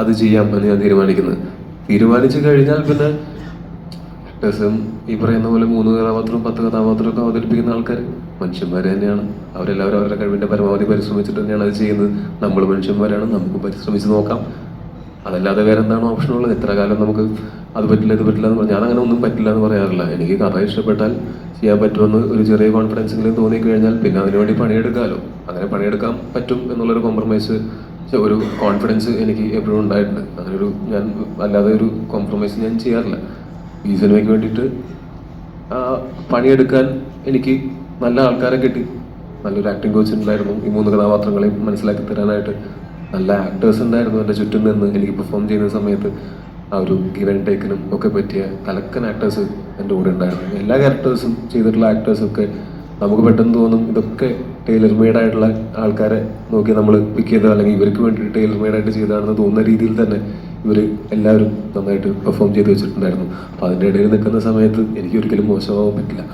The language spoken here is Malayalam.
അത് ചെയ്യാം എന്ന് ഞാൻ തീരുമാനിക്കുന്നത്. തീരുമാനിച്ചു കഴിഞ്ഞാൽ പിന്നെ ആക്ടേഴ്സും ഈ പറയുന്ന പോലെ മൂന്ന് കഥാപാത്രവും പത്ത് കഥാപാത്രവും ഒക്കെ അവതരിപ്പിക്കുന്ന ആൾക്കാർ മനുഷ്യന്മാർ തന്നെയാണ്. അവരെല്ലാവരും അവരുടെ കഴിവിന്റെ പരമാവധി പരിശ്രമിച്ചിട്ട് തന്നെയാണ് അത് ചെയ്യുന്നത്. നമ്മൾ മനുഷ്യന്മാരാണ് നമുക്ക് പരിശ്രമിച്ച് നോക്കാം. അതല്ലാതെ വേറെ എന്താണ് ഓപ്ഷൻ ഉള്ളത്? എത്ര കാലം നമുക്ക് അത് പറ്റില്ല ഇത് പറ്റില്ല എന്ന് പറഞ്ഞാൽ അങ്ങനെ ഒന്നും പറ്റില്ല എന്ന് പറയാറില്ല. എനിക്ക് കഥ ഇഷ്ടപ്പെട്ടാൽ ചെയ്യാൻ പറ്റുമെന്ന് ഒരു ചെറിയ കോൺഫിഡൻസ് എങ്കിലും തോന്നിക്കഴിഞ്ഞാൽ പിന്നെ അതിനുവേണ്ടി പണിയെടുക്കാമല്ലോ അങ്ങനെ പണിയെടുക്കാൻ പറ്റും എന്നുള്ളൊരു കോംപ്രമൈസ് ഒരു കോൺഫിഡൻസ് എനിക്ക് എപ്പോഴും ഉണ്ടായിട്ടുണ്ട്. അങ്ങനൊരു ഞാൻ അല്ലാതെ ഒരു കോംപ്രമൈസ് ഞാൻ ചെയ്യാറില്ല. ഈ സിനിമയ്ക്ക് വേണ്ടിയിട്ട് ആ, പണിയെടുക്കാൻ എനിക്ക് നല്ല ആൾക്കാരെ കിട്ടി. നല്ലൊരു ആക്ടിംഗ് കോച്ച് ഉണ്ടായിരുന്നു. ഈ മൂന്ന് കഥാപാത്രങ്ങളെയും മനസ്സിലാക്കി തരാനായിട്ട് നല്ല ആക്ടേഴ്സ് ഉണ്ടായിരുന്നു എന്റെ ചുറ്റും നിന്ന്. എനിക്ക് പെർഫോം ചെയ്യുന്ന സമയത്ത് ആ ഒരു ഗിവൻ ടേക്കിനും ഒക്കെ പറ്റിയ കലക്കൻ ആക്ടേഴ്സ് എന്റെ കൂടെ ഉണ്ടായിരുന്നു. എല്ലാ ക്യാരക്ടേഴ്സും ചെയ്തിട്ടുള്ള ആക്ടേഴ്സൊക്കെ നമുക്ക് പെട്ടെന്ന് തോന്നും ഇതൊക്കെ ടൈലർ മെയ്ഡ് ആയിട്ടുള്ള ആൾക്കാരെ നോക്കി നമ്മൾ പിക്ക് ചെയ്തോ അല്ലെങ്കിൽ ഇവർക്ക് വേണ്ടി ടൈലർ മെയ്ഡ് ആയിട്ട് ചെയ്തതാണെന്ന് തോന്നുന്ന രീതിയിൽ തന്നെ ഇവർ എല്ലാവരും നന്നായിട്ട് പെർഫോം ചെയ്ത് വെച്ചിട്ടുണ്ടായിരുന്നു. അപ്പോൾ അതിന്റെ ഇടയിൽ നിൽക്കുന്ന സമയത്ത് എനിക്ക് ഒരിക്കലും മോശമാവാൻ പറ്റില്ല.